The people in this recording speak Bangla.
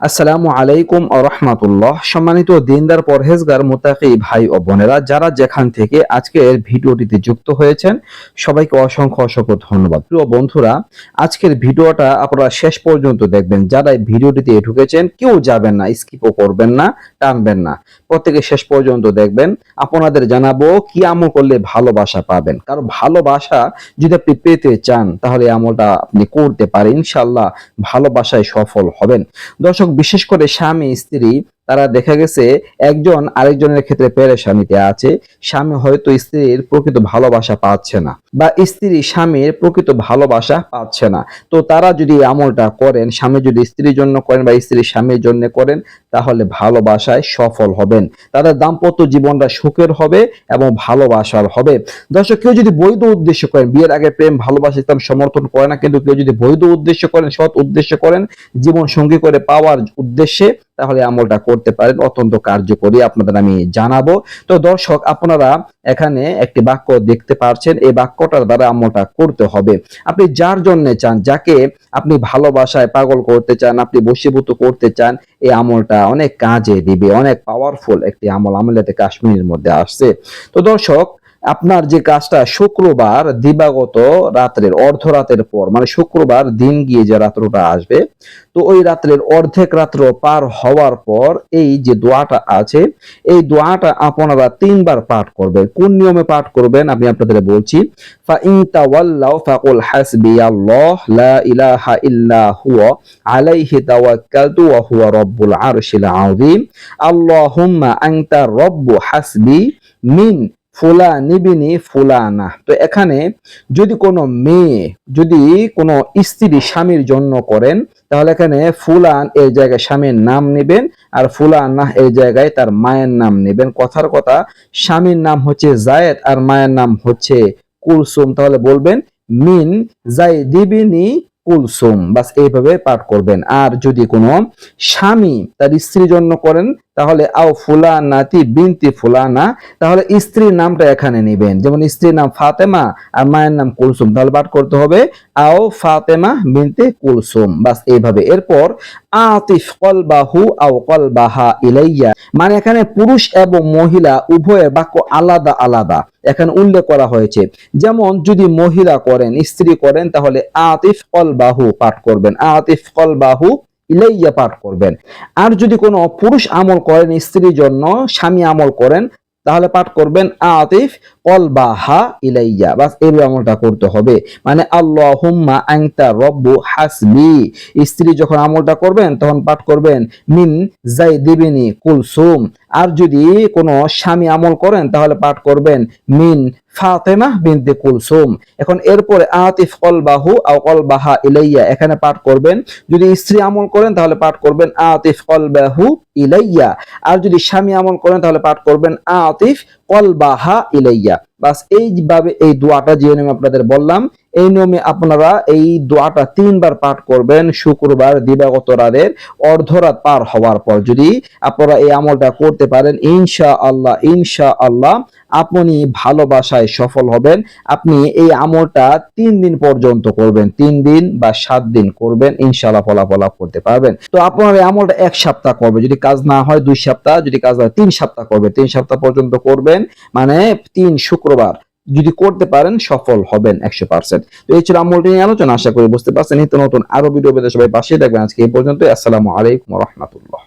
আসসালামু আলাইকুম রহমাতুল্লাহ। সম্মানিত দিনদার, পরহেজগার মোতাকি ভাই ও বোনেরা, যারা যেখান থেকে আজকের ভিডিওটিতে যুক্ত হয়েছেন, সবাইকে অসংখ্য অসংখ্য ধন্যবাদ। প্রিয় বন্ধুরা, আজকের ভিডিওটা আপনারা শেষ পর্যন্ত দেখবেন। যারা ভিডিওটিতে ঢুকেছেন, কেউ যাবেন না, স্কিপও করবেন না, টানবেন না। প্রত্যেকে শেষ পর্যন্ত দেখবেন। আপনাদের জানাব, কি আমল করলে ভালোবাসা পাবেন। কারণ ভালোবাসা যদি আপনি পেতে চান, তাহলে আমলটা আপনি করতে পারেন। ইনশাল্লাহ ভালোবাসায় সফল হবেন। দর্শক বিশেষ করে স্বামী স্ত্রী তারা দেখা গেছে একজন আরেকজনের ক্ষেত্রে পেরেশানিতে আছে। স্বামী হয়তো স্ত্রীর প্রকৃত ভালোবাসা পাচ্ছে না বা স্ত্রী স্বামীর প্রকৃত ভালোবাসা পাচ্ছে না। তো তারা যদি আমলটা করেন, স্বামী যদি স্ত্রীর জন্য করেন বা স্ত্রী স্বামীর জন্য করেন, তাহলে ভালোবাসায় সফল হবেন। তাদের দাম্পত্য জীবনটা সুখের হবে এবং ভালোবাসার হবে। দর্শক, কেউ যদি বৈধ উদ্দেশ্য করেন, বিয়ের আগে প্রেম, ভালোবাসা, ইসলাম সমর্থন করে না, কিন্তু কেউ যদি বৈধ উদ্দেশ্য করেন, সৎ উদ্দেশ্য করেন জীবন সঙ্গী করে পাওয়ার উদ্দেশ্যে তাহলে আমলটা করতে পারেন। অত্যন্ত কার্যকরী আপনাদের আমি জানাব। তো দর্শক, আপনারা এখানে একটি বাক্য দেখতে পারছেন। এই বাক্যটার দ্বারা আমলটা করতে হবে। আপনি যার জন্য চান, যাকে আপনি ভালোবাসায় পাগল করতে চান, আপনি বশীভূত করতে চান, এই আমলটা অনেক কাজে দিবে। অনেক পাওয়ারফুল একটি আমল। আমলাতে কাশ্মীরের মধ্যে আসছে। তো দর্শক আপনার যে কাজটা শুক্রবার দিবাগত রাত্রের অর্ধরাতের পর মানে শুক্রবার দিন গিয়ে যে রাত্রটা আসবে, তো ওই রাত্রের অর্ধেক রাত্র পার হওয়ার পর এই যে দোয়াটা আছে, এই দোয়াটা আপনারা তিনবার পাঠ করবেন। কোন নিয়মে পাঠ করবেন? আমি আপনাদের বলছি হাসবিয়াল্লাহ লা হাসবি মিন ফুলানিবিনি ফুলানা। তো এখানে যদি কোনো মেয়ে, যদি কোনো স্ত্রী স্বামীর জন্য করেন, তাহলে এখানে ফুলান এই জায়গায় স্বামীর নাম নেবেন আর ফুলানা এই জায়গায় তার মায়ের নাম নেবেন। কথার কথা, স্বামীর নাম হচ্ছে জায়েদ আর মায়ের নাম হচ্ছে কুলসুম। তাহলে বলবেন, মিন জাইদিবিনি কুলসুম। বাস এইভাবে পাঠ করবেন। আর যদি কোনো স্বামী তার স্ত্রীর জন্য করেন তাহলে আও ফুলা ফুলানাতি বিনতি ফুলানা, তাহলে স্ত্রীর নামটা এখানে নেবেন। যেমন স্ত্রীর নাম ফাতেমা আর মায়ের নাম কুলসুম। তাহলে পাঠ করতে হবে, আও ফাতেমা বিনতে কুলসুম। বাস এইভাবে। এরপর, আতিফ কলবাহু আও কলবাহা ইলাইয়া। মানে এখানে পুরুষ এবং মহিলা, উভয়ের বাক্য আলাদা আলাদা। এখানে উল্লেখ করা হয়েছে। যেমন, যদি মহিলা করেন, স্ত্রী করেন, তাহলে আতিফ কলবাহু পাঠ করবেন। আতিফ কলবাহু ইলাইয়া পাঠ করবেন। আর যদি কোনো পুরুষ আমল করেন, স্ত্রীর জন্য স্বামী আমল করেন, তাহলে পাঠ করবেন, আতিফ কল বা হা ইলাইয়া। বাস এই আমলটা করতে হবে। মানে আল্লাহ হুম্মা আংতা রব্বু হাসবি। স্ত্রী যখন আমলটা করবেন, তখন পাঠ করবেন, মিন জাই জাইদিবিনি কুলসুম। আর যদি কোনো স্বামী আমল করেন, তাহলে পাঠ করবেন, মিন ফাতেমা বিনতে কুলসুম। এখন এরপরে আতিফ কলবাহু আও কলবাহা ইলাইয়া, এখানে পাঠ করবেন। যদি স্ত্রী আমল করেন, তাহলে পাঠ করবেন আতিফ কলবাহু ইলাইয়া। আর যদি স্বামী আমল করেন, তাহলে পাঠ করবেন আতিফ কলবাহা ইলাইয়া। বাস, এইভাবে এই দোয়াটা যে নিয়মে আপনাদের বললাম এই নিয়মে আপনারা এই দোয়াটা তিনবার পাঠ করবেন, শুক্রবার, দিবাগত রাতের অর্ধরাত পার হওয়ার পর। যদি আপনারা এই আমলটা করতে পারেন ইনশা আল্লাহ ইনশা আল্লাহ আপনি ভালোবাসায় সফল হবেন। আপনি এই আমলটা তিন দিন পর্যন্ত করবেন। তিন দিন বা সাত দিন করবেন, ইনশাআল্লাহ ফলাফল লাভ করতে পারবেন। তো আপনার এই আমলটা এক সপ্তাহ করবে। যদি কাজ না হয় দুই সপ্তাহ, যদি কাজ হয় তিন সপ্তাহ করবে। তিন সপ্তাহ পর্যন্ত করবেন মানে তিন শুক্রবার। যদি করতে পারেন, সফল হবেন একশো পার্সেন্ট তো এই ছিল আমলটি নিয়ে আলোচনা। আশা করি বুঝতে পারছেন। নিত্য নতুন আরও ভিডিও পেতে সবাই পাশে দেখবেন আজকে এই পর্যন্ত আসসালামু আলাইকুম রহমতুল্লাহ।